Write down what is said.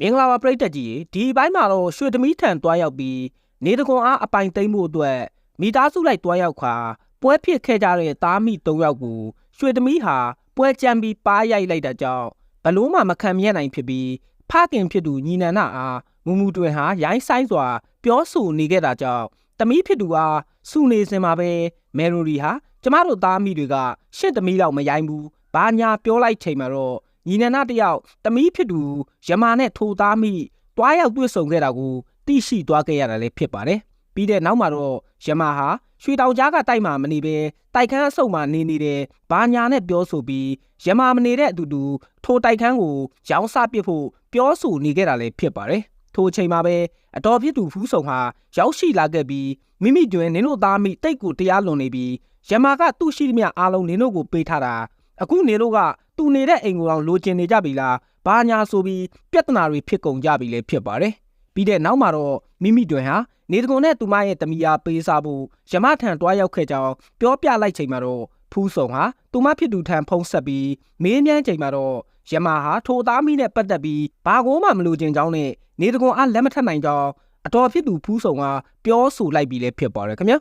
မင်္ဂလာပါပရိသတ်ကြီးဒီဘိုင်းမှာတော့ရွှေသမီးထံတွားရောက်ပြီးနေတကွန်အားအပိုင်သိမ့်ဖို့အတွက်မိသားစုလိုက်တွားရောက်ခါပွဲဖြစ်ခဲ့ကြတဲ့သားမိ၃ယောက်ကိုရွှေသမီးဟာပွဲကြမ်းပြီးပါးရိုက်လိုက်တဲ့ကြောင့်ဘလို့မှမခံမြတ်နိုင်ဖြစ်ပြီးဖခင်ဖြစ်သူညီနန္ဒအားမူမူတွင်ဟာရိုင်းဆိုင်စွာ ပြောဆိုနေခဲ့တာကြောင့်သမီးဖြစ်သူအားစုနေစင်မှာပဲမယ်ရိုရီဟာကျမတို့သားမိတွေကရှင့်သမီးလောက်မရိုင်းဘူးဘာညာပြောလိုက်ချိန်မှာတော့ ညီနန္ဒတယောက်တမီးဖြစ်သူယမာနဲ့ထိုသားမိတွားရောက်တွေ့ဆုံခဲ့တာကိုသိရှိသွားခဲ့ရတာလည်းဖြစ်ပါတယ်။ပြီးတဲ့နောက်မှာတော့ယမာဟာရွှေတောင်ကြားကတိုက်မှာမနေပဲတိုက်ခန်းအဆုပ်မှာနေနေတယ်။ဘာညာနဲ့ပြောဆိုပြီးယမာမနေတဲ့အတူတူထိုတိုက်ခန်းကိုရောင်းစားပစ်ဖို့ပြောဆိုနေခဲ့တာလည်းဖြစ်ပါတယ်။ထိုအချိန်မှာပဲအတော်ဖြစ်သူဖူးဆောင်ဟာရောက်ရှိလာခဲ့ပြီးမိမိတွင်နင်တို့သားမိတိတ်ကိုတရားလွန်နေပြီးယမာကသူ့ရှိသမျှအားလုံးနင်တို့ကိုပေးထားတာ အခုနေတို့ကသူနေတဲ့အိမ်ကိုတော့လိုချင်နေကြပြီလားဘာညာဆိုပြီးပြဿနာတွေဖြစ်ကုန်ကြပြီလေဖြစ်ပါတယ်ပြီးတဲ့နောက်မှာတော့မိမိတွင်ဟာနေတကွန်နဲ့သူမရဲ့တမီယာပေးစားဖို့ယမထံတွားရောက်ခဲ့ကြောင်းပြောပြလိုက်ချိန်မှာတော့ဖူးဆောင်ဟာသူမဖြစ်သူထံဖုံးဆက်ပြီးမေးမြန်းချိန်မှာတော့ယမဟာထိုသားမိနဲ့ပတ်သက်ပြီးဘာကိုမှမလိုချင်ကြောင်းနဲ့နေတကွန်အားလက်မထက်နိုင်ကြောင်းအတော်ဖြစ်သူဖူးဆောင်ကပြောဆိုလိုက်ပြီးလည်းဖြစ်ပါတယ်ခင်ဗျာ